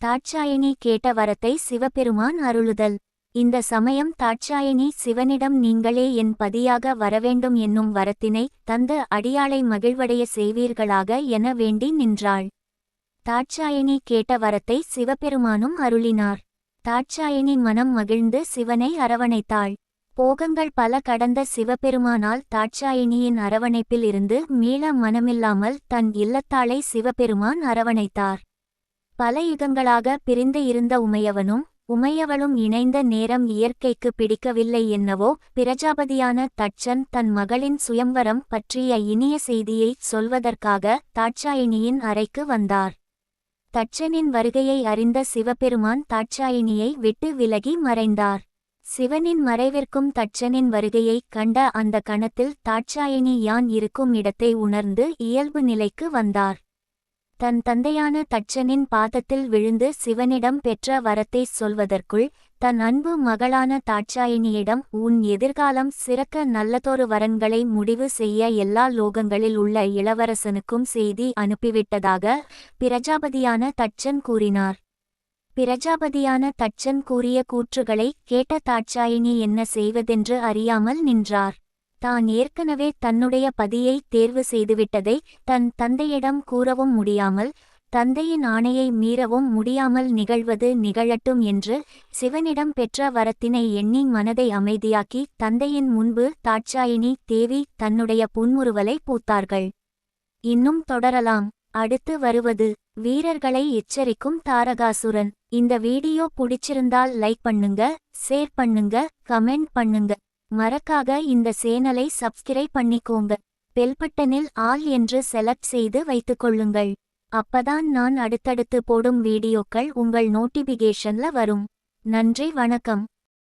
தாட்சாயணி கேட்ட வரத்தை சிவபெருமான் அருளுதல். இந்த சமயம் தாட்சாயணி சிவனிடம் நீங்களே என் பதியாக வரவேண்டும் என்னும் வரத்தினை தந்த அடியாளை மகிழ்வடைய செய்வீர்களாக என வேண்டி நின்றாள். தாட்சாயணி கேட்ட வரத்தை சிவபெருமானும் அருளினார். தாட்சாயணி மனம் மகிழ்ந்து சிவனை அரவணைத்தாள். போகங்கள் பல கடந்த சிவபெருமானால் தாட்சாயணியின் அரவணைப்பில் இருந்து மீள மனமில்லாமல் தன் இல்லத்தாளை சிவபெருமான் அரவணைத்தார். பல யுகங்களாக பிரிந்து இருந்த உமையவனும் உமையவளும் இணைந்த நேரம் இயற்கைக்கு பிடிக்கவில்லை என்னவோ பிரஜாபதியான தட்சன் தன் மகளின் சுயம்வரம் பற்றிய இனிய செய்தியை சொல்வதற்காக தாட்சாயினியின் அறைக்கு வந்தார். தட்சனின் வருகையை அறிந்த சிவபெருமான் தாட்சாயினியை விட்டு விலகி மறைந்தார். சிவனின் மறைவிற்கும் தட்சனின் வருகையைக் கண்ட அந்த கணத்தில் தாட்சாயினி யான் இருக்கும் இடத்தை உணர்ந்து இயல்பு நிலைக்கு வந்தார். தன் தந்தையான தட்சனின் பாதத்தில் விழுந்து சிவனிடம் பெற்ற வரத்தை சொல்வதற்குள் தன் அன்பு மகளான தாட்சாயினியிடம் உன் எதிர்காலம் சிறக்க நல்லதொரு வரன்களை முடிவு செய்ய எல்லா லோகங்களில் உள்ள இளவரசனுக்கும் செய்தி அனுப்பிவிட்டதாக பிரஜாபதியான தட்சன் கூறினார். பிரஜாபதியான தட்சன் கூறிய கூற்றுகளை கேட்ட தாட்சாயினி என்ன செய்வதென்று அறியாமல் நின்றார். தான் ஏற்கனவே தன்னுடைய பதியை தேர்வு செய்துவிட்டதை தன் தந்தையிடம் கூறவும் முடியாமல் தந்தையின் ஆணையை மீறவும் முடியாமல் நிகழ்வது நிகழட்டும் என்று சிவனிடம் பெற்ற வரத்தினை எண்ணி மனதை அமைதியாக்கி தந்தையின் முன்பு தாட்சாயினி தேவி தன்னுடைய புன்முறுவலை பூத்தார்கள். இன்னும் தொடரலாம். அடுத்து வருவது. வீரர்களை எச்சரிக்கும் தாரகாசுரன். இந்த வீடியோ பிடிச்சிருந்தால் லைக் பண்ணுங்க ஷேர் பண்ணுங்க கமெண்ட் பண்ணுங்க. மறக்காக இந்த சேனலை சப்ஸ்கிரைப் பண்ணிக்கோங்க. பெல்பட்டனில் ஆல் என்று செலக்ட் செய்து வைத்துக்கொள்ளுங்கள் அப்பதான் நான் அடுத்தடுத்து போடும் வீடியோக்கள் உங்கள் நோட்டிபிகேஷன்ல வரும். நன்றி வணக்கம்.